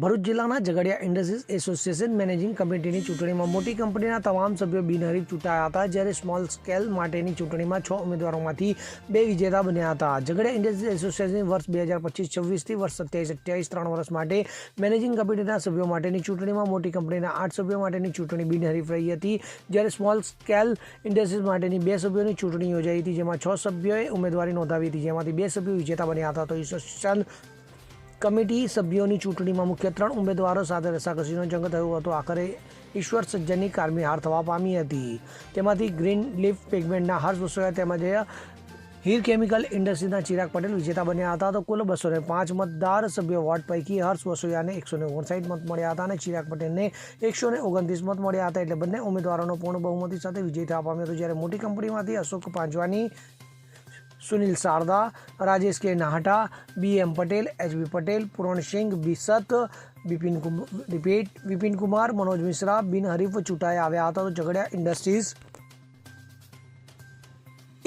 ભરૂચ જિલ્લાના Jhagadia industries association managing કમિટીની ચૂંટણીમાં મોટી કંપનીના તમામ સભ્યો બિનહરીફ ચૂંટાયા હતા, જ્યારે સ્મોલ સ્કેલ માટેની ચૂંટણીમાં છ ઉમેદવારોમાંથી બે વિજેતા બન્યા હતા. ઝઘડિયા ઇન્ડસ્ટ્રીઝ એસોસિએશન વર્ષ બે હજાર પચીસ છવ્વીસથી વર્ષ સત્યાવીસ અઠ્યાવીસ ત્રણ વર્ષ માટે મેનેજિંગ કમિટીના સભ્યો માટેની ચૂંટણીમાં મોટી કંપનીના આઠ સભ્યો માટેની ચૂંટણી બિનહરીફ રહી હતી. જ્યારે સ્મોલ સ્કેલ ઇન્ડસ્ટ્રીઝ માટેની બે સભ્યોની ચૂંટણી યોજાઈ હતી, જેમાં છ સભ્યોએ ઉમેદવારી નોંધાવી હતી, જેમાંથી બે સભ્યો વિજેતા બન્યા હતા. તો એસોસિએશન કમિટી સભ્યોની ચૂંટણીમાં મુખ્ય ત્રણ ઉમેદવારો સાથે રસાકસીનો જંગ થયો હતો. આખરે ઈશ્વર સજ્જનની કારમી હાર થવા પામી હતી. તેમાંથી ગ્રીન લીફ પેગમેન્ટના હર્ષ વસોયા તેમજ હીર કેમિકલ ઇન્ડસ્ટ્રીના ચિરાગ પટેલ વિજેતા બન્યા હતા. તો કુલ બસો પાંચ મતદાર સભ્યો વોર્ડ પૈકી હર્ષ વસોયાને એકસો ને ઓગણસાઠ મત મળ્યા હતા અને ચિરાગ પટેલને એકસો ને ઓગણત્રીસ મત મળ્યા હતા. એટલે બંને ઉમેદવારોનો પૂર્ણ બહુમતી સાથે વિજય થવા પામ્યો હતો. જ્યારે મોટી કંપનીમાંથી Ashok પાંજવાની Sunil Sharda Rajesh K Nahata B M Patel H B Patel Singh Bisht Bipin repeat Vipin Kumar Manoj Mishra બિનહરીફ ચૂંટાઈ આવ્યા હતા તો Jhagadia industries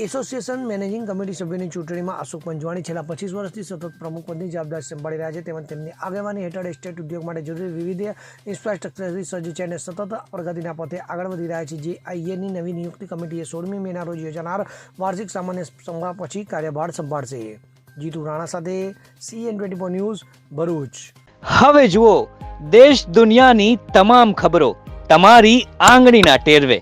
association managing committee સભ્યોની ચૂંટણીમાં અશોક પંજવાણી છેલ્લા પચીસ વર્ષથી સતત પ્રમુખ પદની જવાબદારી સંભાળી રહ્યા છે. તેમજ તેમની આગેવાની હેઠળ એસ્ટેટ ઉદ્યોગ માટે જરૂરી વિવિધ ઇન્ફ્રાસ્ટ્રક્ચરથી સજ્જ છે અને સતત પ્રગતિના પથે આગળ વધી રહ્યા છે. જે આઈએની નવી નિયુક્તિ કમિટીએ સોળમી મેના રોજ યોજાનાર વાર્ષિક સામાન્ય સભા પછી કાર્યભાર સંભાળશે. જીતુ રાણા સાથે CN twenty four news Bharuch. હવે જુઓ, દેશ દુનિયાની તમામ ખબરો તમારી આંગળીના ટેરવે.